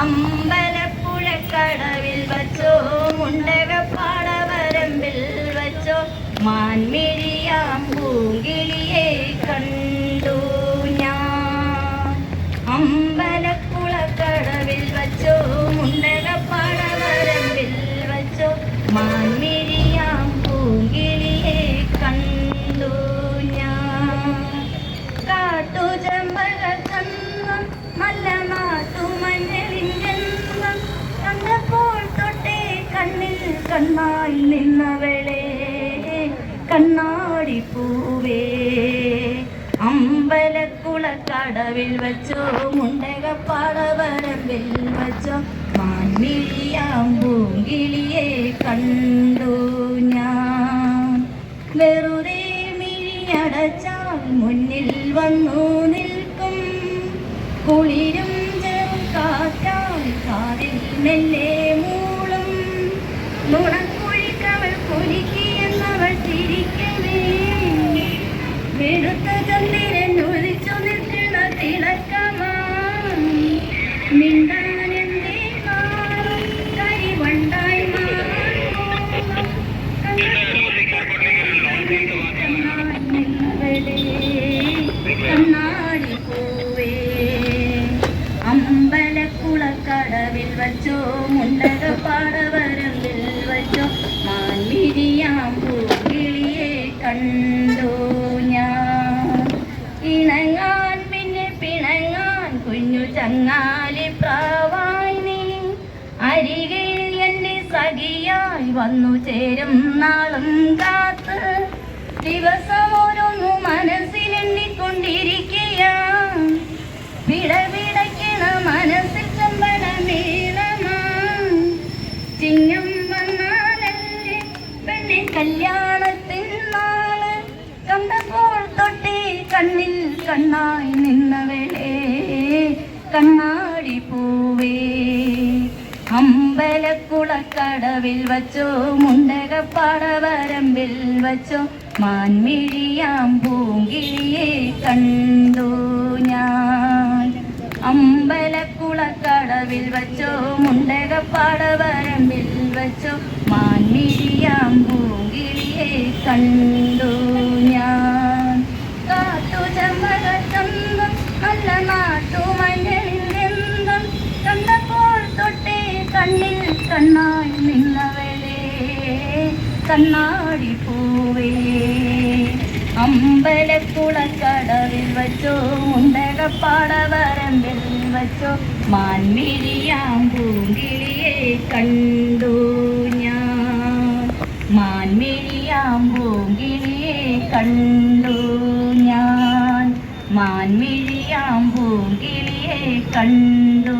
അമ്പലപ്പുഴക്കടവിൽ വച്ചോ മുണ്ടകപ്പാടവരമ്പിൽ വച്ചോ മാൻമിഴിയാം പൂങ്കിളിയെ കണ്ടു. കണ്ണായി കണ്ണാടി പൂവേ. അമ്പലക്കുളക്കടവിൽ വച്ചോ മുണ്ടകപ്പാടവരമ്പിൽ വച്ചോ മാൻമിഴിയാം പൂങ്കിളിയെ കണ്ടു ഞാൻ. വെറുതെ മിഴിയടച്ചാൽ മുന്നിൽ വന്നു നിൽക്കും. കുളിരും ചെറു കാറ്റാൽ കാതിൽ മെല്ലെ മൂളും. നുണക്കുഴിക്കവൾ കണ്ണാടി പൂവേ വന്നു ചേരും നാളും കാത്ത്. ദിവസം ഓരോന്നു മനസ്സിലെണ്ണിക്കൊണ്ടിരിക്കുക മനസ്സിൽ ചമ്പട മേളമാ ചിങ്ങം വന്നാലല്ലേ പെണ്ണെ നാൾ. കണ്ടപ്പോൾ തൊട്ടേ കണ്ണിൽ കണ്ണായി നിന്നവളെ അമ്പലക്കുളക്കടവിൽ വച്ചോ മുണ്ടകപ്പാടവരമ്പിൽ വച്ചോ മാൻമിഴിയാം പൂങ്കിളിയെ കണ്ടു ഞാൻ. അമ്പലക്കുളക്കടവിൽ വച്ചോ മുണ്ടകപ്പാടവരമ്പിൽ വച്ചോ മാൻമിഴിയാം പൂങ്കിളിയെ കണ്ടു കണ്ണായി നിന്നവളെ കണ്ണാടി പൂവേ. അമ്പലക്കുളക്കടവിൽ വച്ചോ മുണ്ടകപ്പാടവരമ്പിൽ വച്ചോ മാൻമിഴിയാം പൂങ്കിളിയെ കണ്ടു ഞാൻ. മാൻമിഴിയാം പൂങ്കിളിയെ കണ്ടു ഞാൻ. മാൻമിഴിയാം പൂങ്കിളിയെ കണ്ടു